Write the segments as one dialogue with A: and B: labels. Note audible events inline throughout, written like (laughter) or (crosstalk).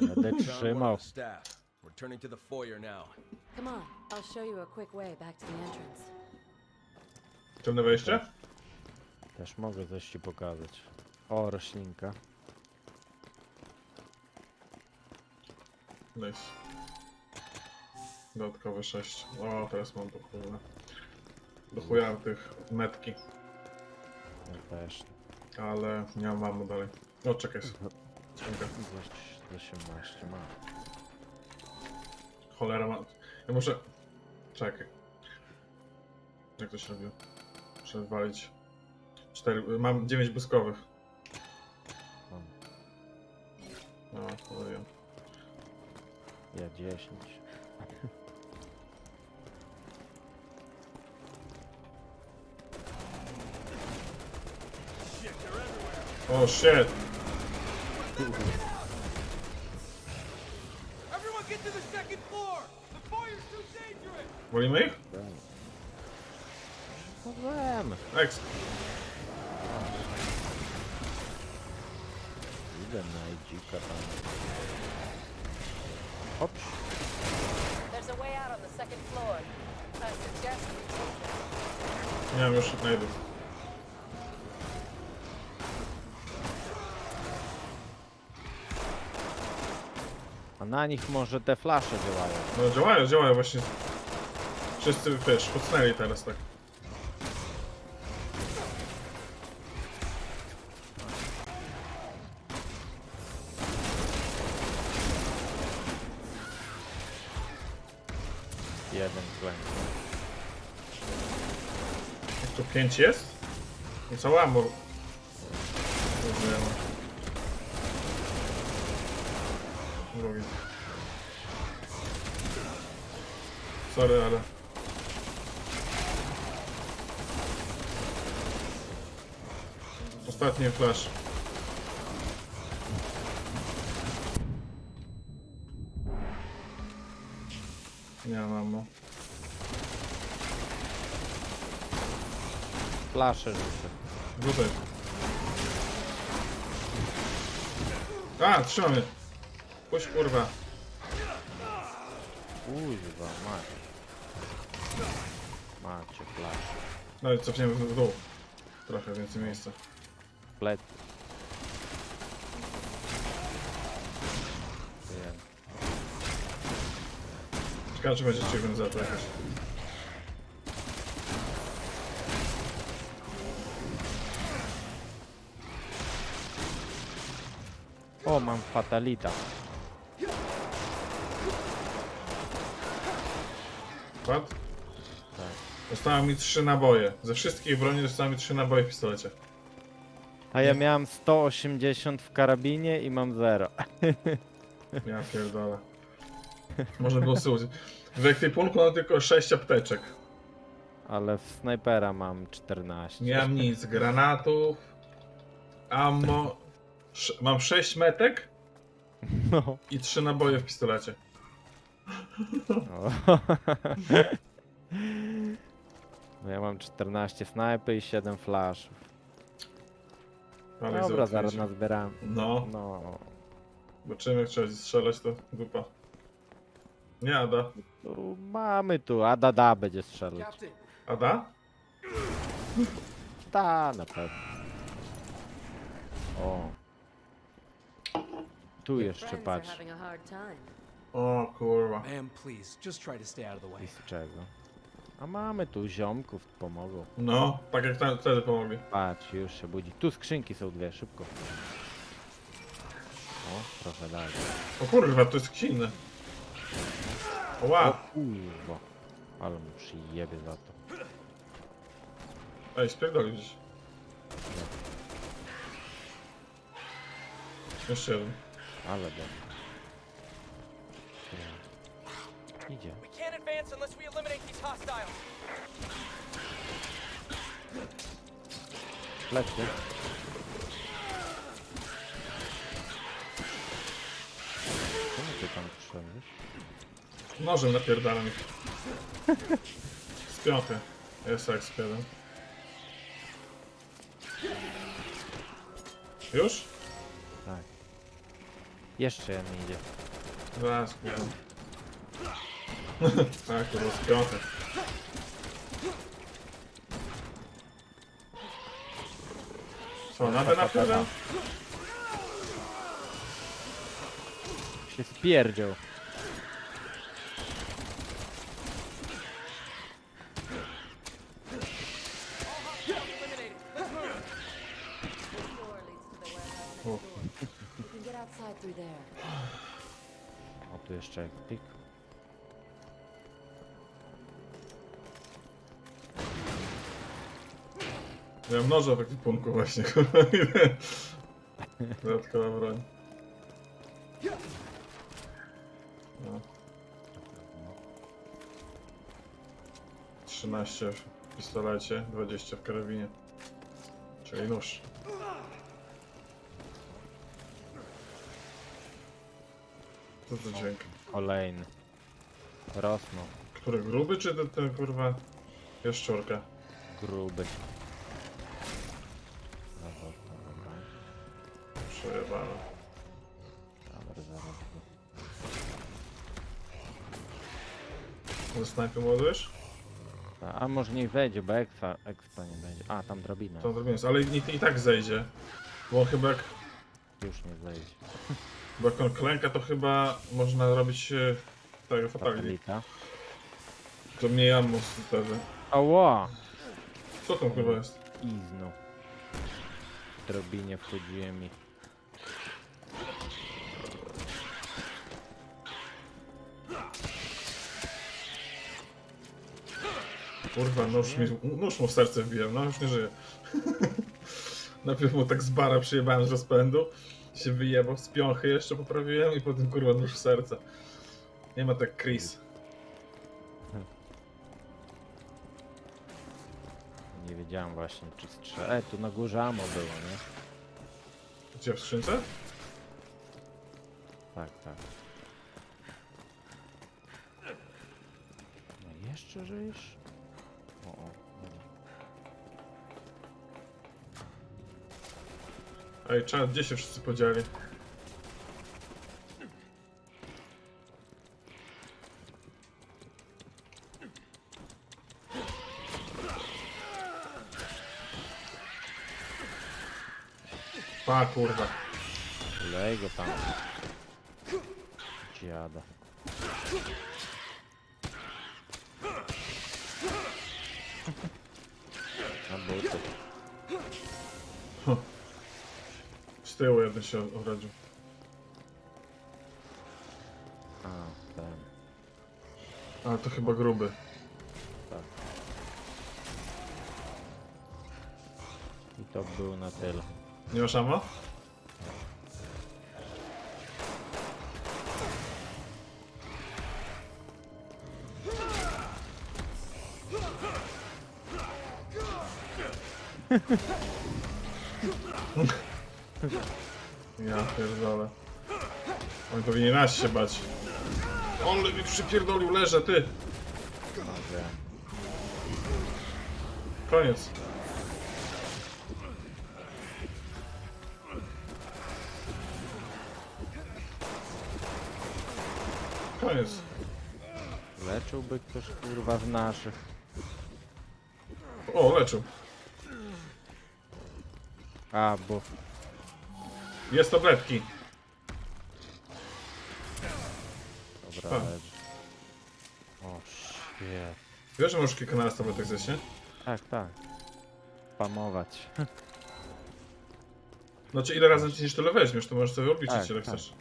A: Będę trzymał.
B: staff. We're turning to the foyer now.
C: Come on, I'll show you a quick way back to the entrance.
D: Ciemne wejście?
A: Też mogę coś ci pokazać. O, roślinka.
D: Nice. Dodatkowe 6. O, teraz mam do chuja. Do chuja tych metki,
A: Ja też.
D: ale nie mam mamu dalej. O, czekaj. (laughs)
A: Gdzieś 18 ma.
D: Cholera ma... Ja muszę... Czekaj. Jak to się robiło? Muszę walić. Cztery... Mam 9 błyskowych.
A: Mam.
D: No, powiem.
A: Ja 10.
D: O, shit! (laughs)
B: Everyone get to the second floor! The foyer's too dangerous!
D: Wolimy ich?
A: No wiem.
D: Exp.
A: Idę na dzika tam. Hop.
C: There's a way out on the second floor. I suggest we take it.
D: Nie wiem, już znajdę.
A: A na nich może te flasze działają.
D: No działają, działają właśnie. Wszyscy, wiesz, kucnęli teraz tak.
A: Jeden klęk.
D: Jak tu pięć jest? No cała ammo. Rozumiem. Drugi. Sorry, ale... Ostatni flash. Nie mam ammo.
A: Flasze rzucę.
D: Rzucaj. A, trzymamy. Puść kurwa.
A: Kuźwa, macie. Macie flasze.
D: No i cofniemy w dół. Trochę więcej miejsca.
A: Plec. Wiem.
D: Ciekawe czy będzie achievement za to jakoś.
A: O, mam fatalita.
D: Pad?
A: Tak.
D: Dostałem mi trzy naboje. Ze wszystkich broni dostałem mi trzy naboje w pistolecie.
A: A ja miałem 180 w karabinie i mam 0.
D: Ja pierdolę. Można było służyć. W ekwipunku mam tylko 6 apteczek.
A: Ale w snajpera mam 14.
D: Nie mam nic. Granatów, ammo. Sz mam 6 metek
A: No.
D: i 3 naboje w pistolecie.
A: O. (laughs) No ja mam 14 snajpy i 7 flashów.
D: Ale
A: Dobra, zaraz
D: załatwiliśmy.
A: nazbieram.
D: No,
A: No.
D: zobaczymy jak trzeba strzelać to dupa. Nie Ada.
A: Tu mamy tu, a Dada będzie strzelać.
B: Captain,
D: Ada?
A: Da, na pewno. O. Tu jeszcze
C: friends
A: patrz.
C: are having a hard time.
D: O kurwa.
E: Ma'am, please, just try to stay out of the way.
A: I z czego? A mamy tu ziomków, pomogą.
D: No, tak jak tam, wtedy pomogli.
A: Patrz, już się budzi. Tu skrzynki są dwie, szybko. O, trochę dalej.
D: O kurwa, to jest inny. O,
A: kurwa. Ale mu przyjebie za to.
D: Ej, spierdolił gdzieś. Jeszcze jeden.
A: Ale dobrze. Idzie.
F: Advance unless we eliminate these hostiles.
A: Plecy. Czemu ty tam przyszedłeś?
D: Nożem napierdalam ich. Z. Jest jak jeden. Już?
A: Tak. Jeszcze jeden idzie.
D: Zaraz, kurwa. Tak, kurwa, z piątek. Co, nadę na chwilę?
A: Się spierdział.
F: Eliminated. Let's move.
C: Door
D: Ja mam noże w ekwipunku właśnie, (laughs) kurwa. Dodatkowa broń. No. 13 w pistolecie, 20 w karabinie. Czyli nóż. Co to dźwięk?
A: Kolejny. Rosną.
D: Który gruby czy ten, ten kurwa jaszczurka?
A: Gruby.
D: Ze snajpy ładujesz?
A: A, a może niech wejdzie, bo expa, expa nie będzie. A, tam drabina.
D: To zrobimy, ale i, i tak zejdzie. Bo chyba jak,
A: Już nie zejdzie.
D: bo jak on klęka, to chyba można robić e, tego fatalnie.
A: Satelita.
D: To mniej ammo wtedy.
A: Ała!
D: Co tam chyba jest?
A: Izno. W drabinie wchodziłem i...
D: Kurwa, nóż, mi, nóż mu w serce wbiłem, no już nie żyje. (laughs) Najpierw mu tak z bara przyjebałem z rozpędu, się wyjebał z piąchy jeszcze poprawiłem i potem kurwa nóż w serce. Nie ma tak Chris.
A: Nie wiedziałem właśnie, czy strze... E, tu na górze amo było, nie?
D: Gdzie w skrzynce?
A: Tak, tak. No jeszcze żyjesz? O, dobra.
D: Ej, czad, gdzie się wszyscy podzieli? Pa, kurwa.
A: Lej go tam. Dziada. Na buty.
D: Z tyłu jeden się urodził.
A: A, ten.
D: Ale to chyba gruby.
A: Tak. I to był na tyle.
D: Nie masz ammo? Ja pierdolę. On powinien nas się bać. On mi przypierdolił, leżę, ty!
A: Może...
D: Koniec. Koniec.
A: Leczyłby ktoś kurwa z naszych.
D: O, leczył.
A: A, bo...
D: Jest tabletki.
A: Dobra. O, shit.
D: Wiesz, że możesz kilka naraz tabletek zjeść, nie?
A: Tak, tak. Spamować.
D: Znaczy, ile razy ci niż tyle weźmiesz, to możesz sobie obliczyć,
A: Tak,
D: ile
A: tak.
D: chcesz.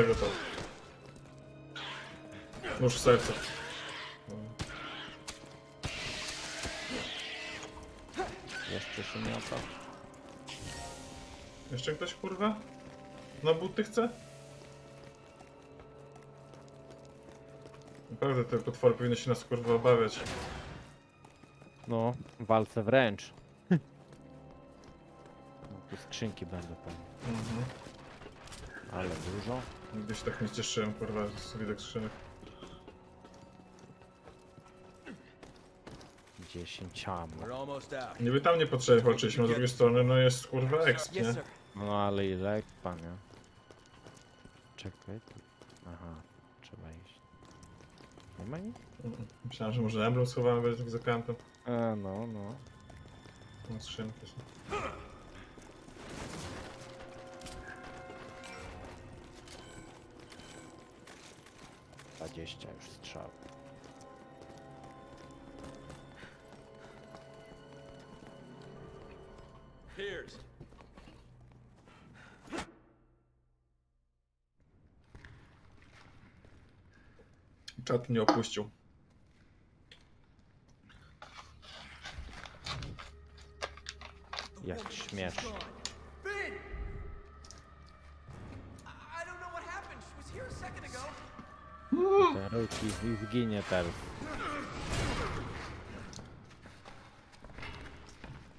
D: Dawaj go to. Nóż w serce.
A: Jeszcze opał.
D: Jeszcze ktoś, kurwa? Na buty chce? Naprawdę te potwory powinny się nas, kurwa, obawiać.
A: No, walce wręcz. No, (laughs) tu skrzynki będą pewnie.
D: Mhm.
A: Ale dużo.
D: Nigdy się tak nie cieszyłem, kurwa, z widok tak skrzynek.
A: 10
D: Niby tam nie potrzebnie walczyliśmy, a z drugiej strony no jest kurwa exp, nie?
A: No ale ile ekpa, nie? Czekaj. tu- Aha, trzeba iść. Nie ma nic?
D: Myślałem, że może emblem schowałem, będzie tak za kantem.
A: E, no, no.
D: No skrzynki są.
A: 20 już strzał.
F: Piers.
D: Czat nie opuścił.
A: Jak śmiesz. Ruki i zginie teraz.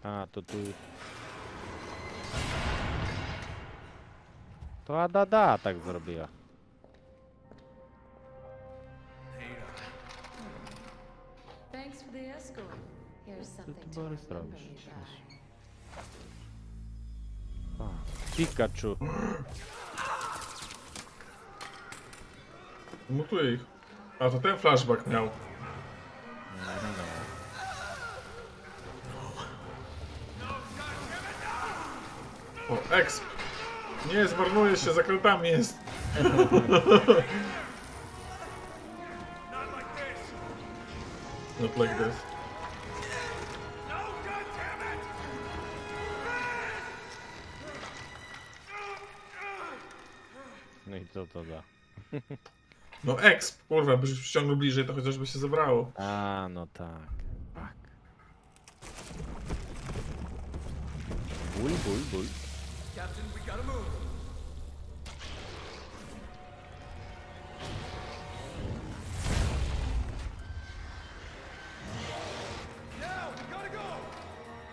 A: A, to tu... To Adada tak zrobiła.
G: Thanks for the escort. Here's
A: Co
G: something
A: ty
G: to remember
A: robisz?
G: me by.
A: A, Pikachu.
D: Mutuję ich. A to ten flashback miał. O, exp. Nie, zmarnuje się, zakrętami jest. Not like this.
A: No i co to da? (laughs)
D: No exp, kurwa, byś przyciągnął bliżej, to chociażby się zebrało.
A: A, no tak. Tak. Ból, ból, ból.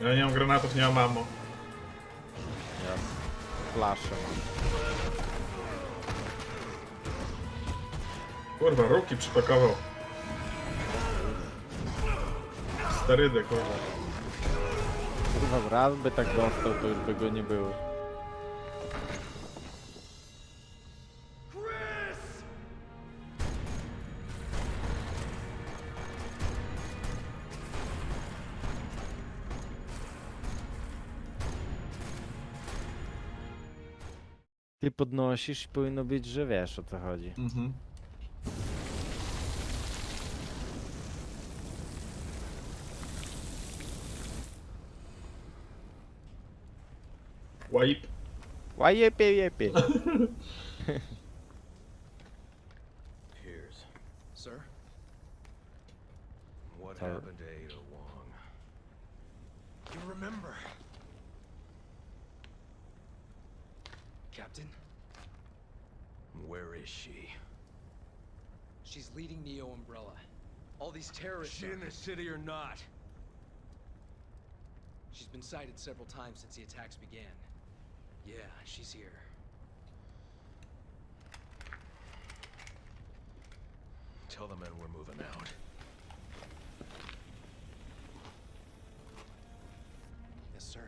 D: Ja nie mam granatów, nie mam ammo.
A: Ja flaszę mam.
D: Kurwa, ruki przypakował. Sterydy, kurwa.
A: Kurwa, raz by tak dostał, to już by go nie było. Ty podnosisz i powinno być, że wiesz o co chodzi.
D: Mhm.
A: Łajepie, jepie.
F: Piers. Sir? What
A: Sir.
F: happened to Ada Wong? You remember?
E: Captain,
F: Where is she?
E: she's leading Neo Umbrella. All these terrorists.
F: she in the city or not?
E: She's been sighted several times since the attacks began. Yeah, she's here.
F: Tell the men we're moving out.
E: Yes, sir.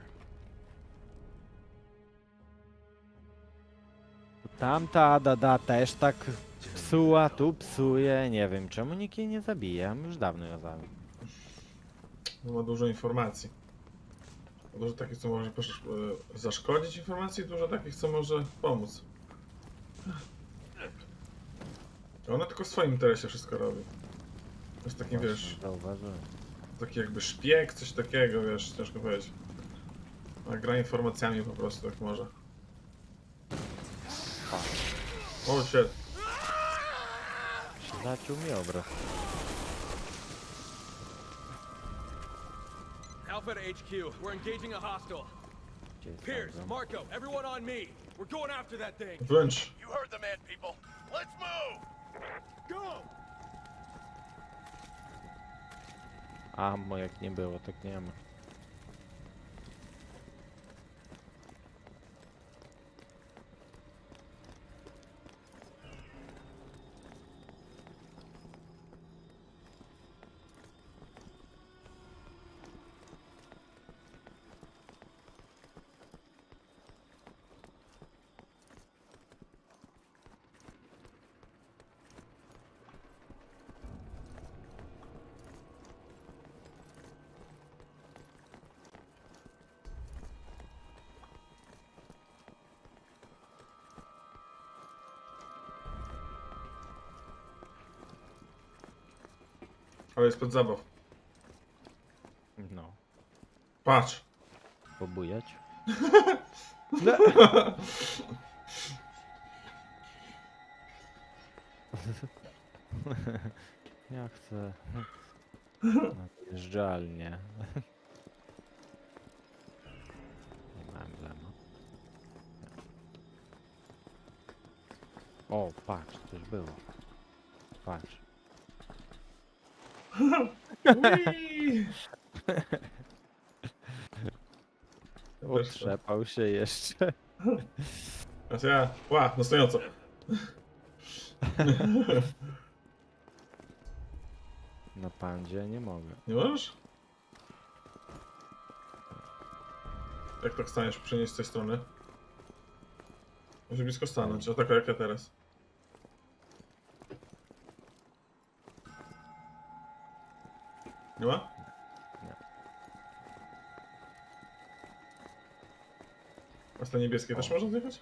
A: Tamta Adada też tak psuła, tu psuje. Nie wiem czemu nikt jej nie zabije. Ja bym już dawno ją zabił.
D: No, ma dużo informacji. Dużo takich, co może posz- e, zaszkodzić informacji, dużo takich, co może pomóc. Ona tylko w swoim interesie wszystko robi. To jest taki, wiesz,
A: Zauważyłem.
D: taki jakby szpieg, coś takiego, wiesz, ciężko powiedzieć. A gra informacjami po prostu, jak może. O, shit.
A: Zaciął mi obraz.
F: Alpha to HQ. We're engaging a hostile.
A: Gdzie jest
F: Piers,
A: Amazon?
F: Marco, everyone on me. We're going after that thing.
D: Wręcz.
B: You heard the man, people. Let's move! Go!
A: Ammo jak nie było, tak nie ma.
D: Ale jest pod zabaw.
A: No,
D: Patrz.
A: pobujać. (laughs) Ja chcę. Na Zjeżdżalnię. Nie ma emblemu. O, patrz, coś było. Patrz.
D: Ui!
A: Się jeszcze.
D: Teraz ja. Ła, no stojąco.
A: Na pandzie nie mogę.
D: Nie możesz? Jak tak staniesz, przenieść z tej strony? Może blisko stanąć, o taka jak ja teraz. Nie ma?
A: Nie.
D: A z tej niebieskiej też można zjechać?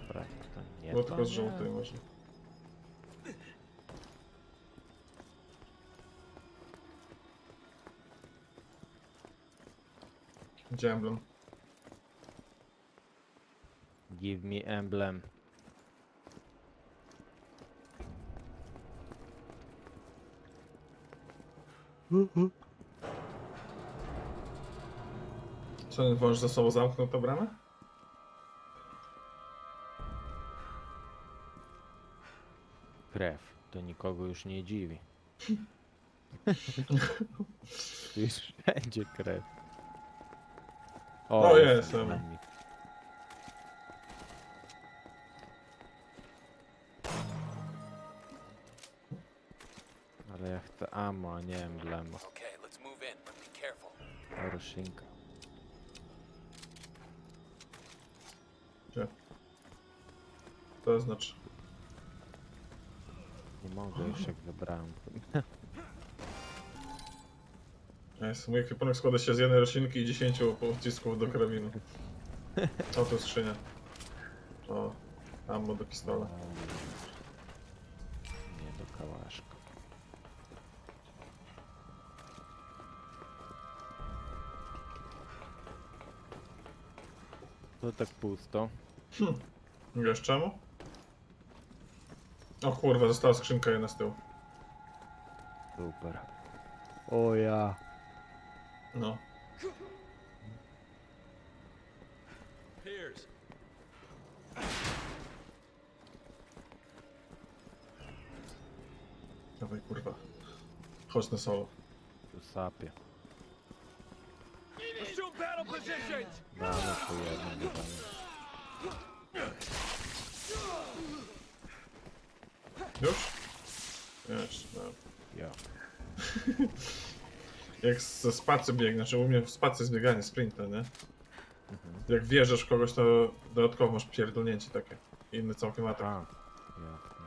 A: Dobra, to nie
D: Było
A: to
D: tylko z
A: nie.
D: żółtej można. Gdzie emblem?
A: Give me emblem.
D: Co, ten wąż za sobą zamknął tę bramę?
A: Krew. To nikogo już nie dziwi. (laughs) Tu jest wszędzie krew.
D: O, jest, dobra.
A: Ammo, a nie emblemu.
E: Okay, let's move in, but be careful.
A: Roszynka.
D: Gdzie? To znaczy.
A: Nie mogę już jak wybrałem. (laughs)
D: Jest, mój ekwipunek składa się z jednej roślinki i 10 pocisków do karabinu. (laughs) O, to skrzynia. O, ammo do pistola.
A: Tak pusto.
D: Wiesz czemu? O kurwa, została skrzynka jedna z tyłu.
A: Super. O ja.
D: No.
E: Piers,
D: Dawaj kurwa. Chodź na solo.
A: Tu sapie.
B: Battle positions!
A: Damy tu jedno pytanie.
D: Już? Wiesz, no.
A: Ja. (laughs)
D: Jak ze spacy biegnie, znaczy u mnie w spacy jest bieganie, sprinta, nie? Jak wjeżdżasz w kogoś, to dodatkowo masz pierdolnięcie takie. Inny całkiem atak.
A: A. Jasne.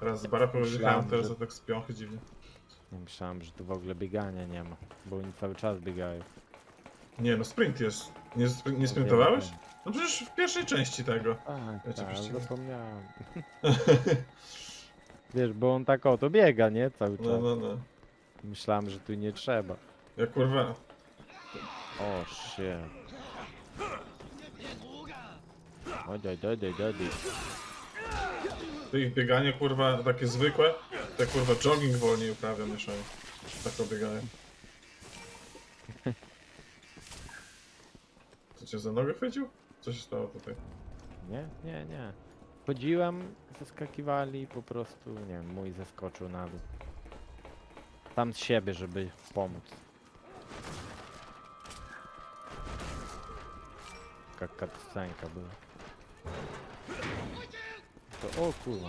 D: Teraz z baraku
A: Myślałem,
D: wyjechałem, teraz
A: że-
D: to tak z piąchy dziwnie.
A: Nie myślałem, że tu w ogóle biegania nie ma. Bo oni cały czas biegają.
D: Nie no, sprint jest. Nie, spr- nie sprintowałeś? No przecież w pierwszej części tego.
A: Tak,
D: Ja cię
A: tak, zapomniałem. (laughs) Wiesz, bo on tak oto biega, nie? Cały czas.
D: No, no, no.
A: Myślałem, że tu nie trzeba.
D: Ja kurwa,
A: O, shit. Oj, doj, doj, doj, doj.
D: to ich bieganie kurwa takie zwykłe, ja, kurwa jogging wolniej uprawiam niż oni. Tak to. Co cię za nogę chwycił? Co się stało tutaj?
A: Nie, nie, nie. Chodziłem, zeskakiwali po prostu, nie wiem, mój zeskoczył na dół. Tam z siebie, żeby pomóc. Taka cutscenka była. To, o kurwa.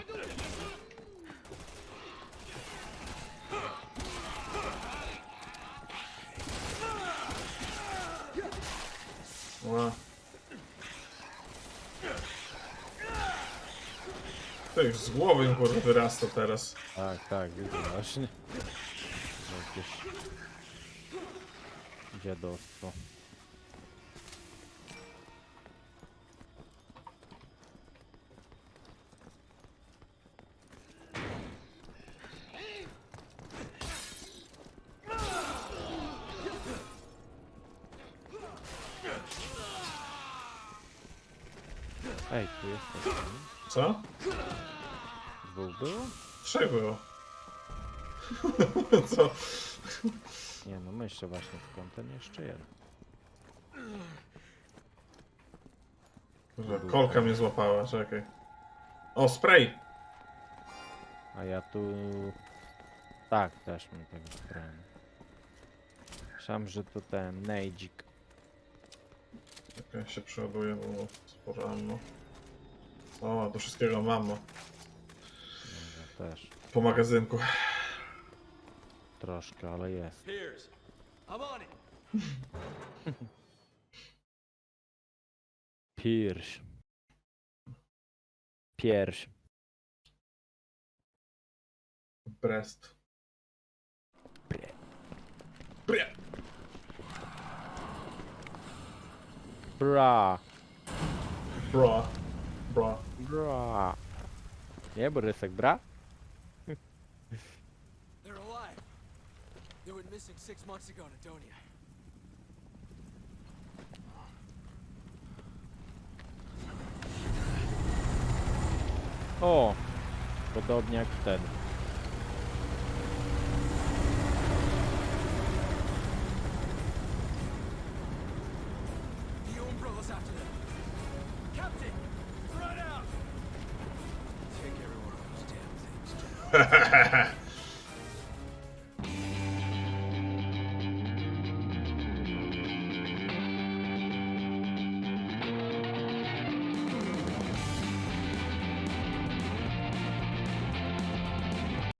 D: Ła. To już z głowy im kurwa wyrasta teraz.
A: Tak, tak, widzę właśnie. Jakieś dziadostwo. Ej, tu jest coś. nie?
D: Co?
A: Dwóch było?
D: Trzech było. (laughs) Co?
A: Nie no, myślę właśnie skąd ten jeszcze jeden.
D: Kolka mnie złapała, czekaj. O, spray!
A: A ja tu... Tak, też mi tego sprałem. Myślałem, że to ten nejdzik.
D: Czekaj, się przeładuje, bo mam sporo ammo. O, do wszystkiego mam. no.
A: Może też.
D: Po magazynku.
A: Troszkę, ale jest.
B: Piers, I'm on it.
A: Pierś. Pierś.
D: Brest.
A: Bre.
D: Bre.
A: Bra.
D: Bra. Bra.
A: Bra. Nie, Borysek, bra?
E: They're alive. They were missing six months ago in Adonia.
A: O! Podobnie jak wtedy.